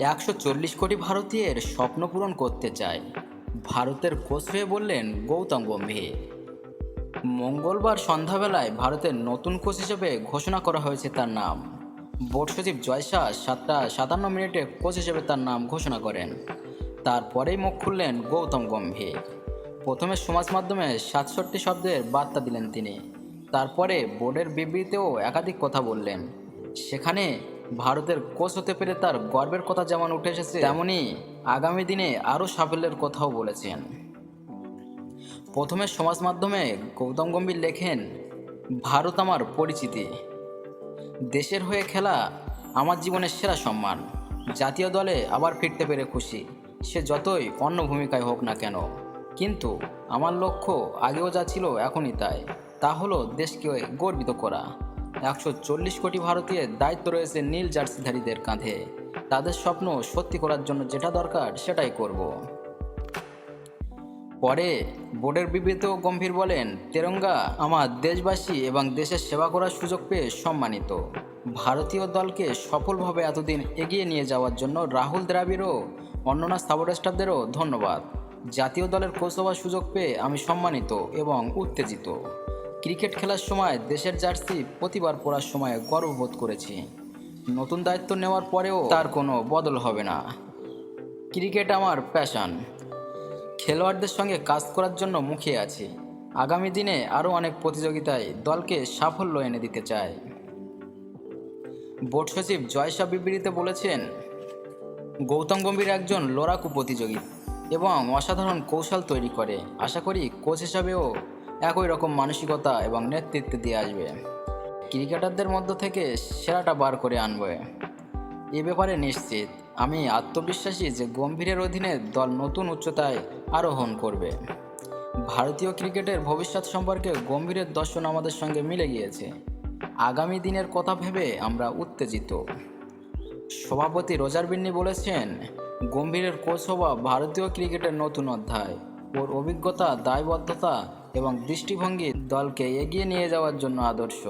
একশো চল্লিশ কোটি ভারতীয়ের স্বপ্ন পূরণ করতে চায়। ভারতের কোচ হয়ে বললেন গৌতম গম্ভীর। মঙ্গলবার সন্ধ্যাবেলায় ভারতের নতুন কোচ হিসেবে ঘোষণা করা হয়েছে তার নাম। বোর্ড সচিব জয় শাহ সাতটা সাতান্ন মিনিটে কোচ হিসেবে তার নাম ঘোষণা করেন। তারপরেই মুখ খুললেন গৌতম গম্ভীর। প্রথমে সমাজ মাধ্যমে সাতষট্টি শব্দের বার্তা দিলেন তিনি। তারপরে বোর্ডের বিবৃতিতেও একাধিক কথা বললেন। সেখানে ভারতের কোচ হতে পেরে তার গর্বের কথা যেমন উঠে এসেছে, তেমনি আগামী দিনে আরও সাফল্যের কথাও বলেছেন। প্রথমে সমাজ মাধ্যমে গৌতম গম্ভীর লেখেন, ভারত আমার পরিচিতি। দেশের হয়ে খেলা আমার জীবনের সেরা সম্মান। জাতীয় দলে আবার ফিরতে পেরে খুশি। সে যতই অন্য ভূমিকায় হোক না কেন। কিন্তু আমার লক্ষ্য আগেও যা ছিল এখনই তাই। তা হলো দেশকে গর্বিত করা। একশো চল্লিশ কোটি ভারতীয়ের দায়িত্ব রয়েছে নীল জার্সিধারীদের কাঁধে। তাদের স্বপ্ন সত্যি করার জন্য যেটা দরকার, সেটাই করব। পরে বোর্ডের বিবৃতিও গম্ভীর বলেন, তেরঙ্গা আমার দেশবাসী এবং দেশের সেবা করার সুযোগ পেয়ে সম্মানিত। ভারতীয় দলকে সফলভাবে এতদিন এগিয়ে নিয়ে যাওয়ার জন্য রাহুল দ্রাবিড়ও অন্যান্য স্টাফদেরও ধন্যবাদ। জাতীয় দলের কোচ হওয়ার সুযোগ পেয়ে আমি সম্মানিত এবং উত্তেজিত। ক্রিকেট খেলার সময় দেশের জার্সি প্রতিবার পড়ার সময় গর্ববোধ করেছি। নতুন দায়িত্ব নেওয়ার পরেও তার কোনো বদল হবে না। ক্রিকেট আমার প্যাশন খেলোয়াড়দের সঙ্গে কাজ করার জন্য মুখিয়ে আছি। আগামী দিনে আরও অনেক প্রতিযোগিতায় দলকে সাফল্য এনে দিতে চাই। বোর্ড সচিব জয়সা বিবৃতিতে বলেছেন, গৌতম গম্ভীর একজন লড়াকু প্রতিযোগী এবং অসাধারণ কৌশল তৈরি করে। আশা করি কোচ হিসাবেও একই রকম মানসিকতা এবং নেতৃত্ব দিয়ে আসবে। ক্রিকেটারদের মধ্য থেকে সেরাটা বার করে আনবে। এ ব্যাপারে নিশ্চিত, আমি আত্মবিশ্বাসী যে গম্ভীরের অধীনে দল নতুন উচ্চতায় আরোহণ করবে। ভারতীয় ক্রিকেটের ভবিষ্যৎ সম্পর্কে গম্ভীরের দর্শন আমাদের সঙ্গে মিলে গিয়েছে। আগামী দিনের কথা ভেবে আমরা উত্তেজিত। সভাপতি রোজার বিন্নি বলেছেন, গম্ভীরের কোচ হওয়া ভারতীয় ক্রিকেটের নতুন অধ্যায়। ওর অভিজ্ঞতা, দায়বদ্ধতা এবং দৃষ্টিভঙ্গি দলকে এগিয়ে নিয়ে যাওয়ার জন্য আদর্শ।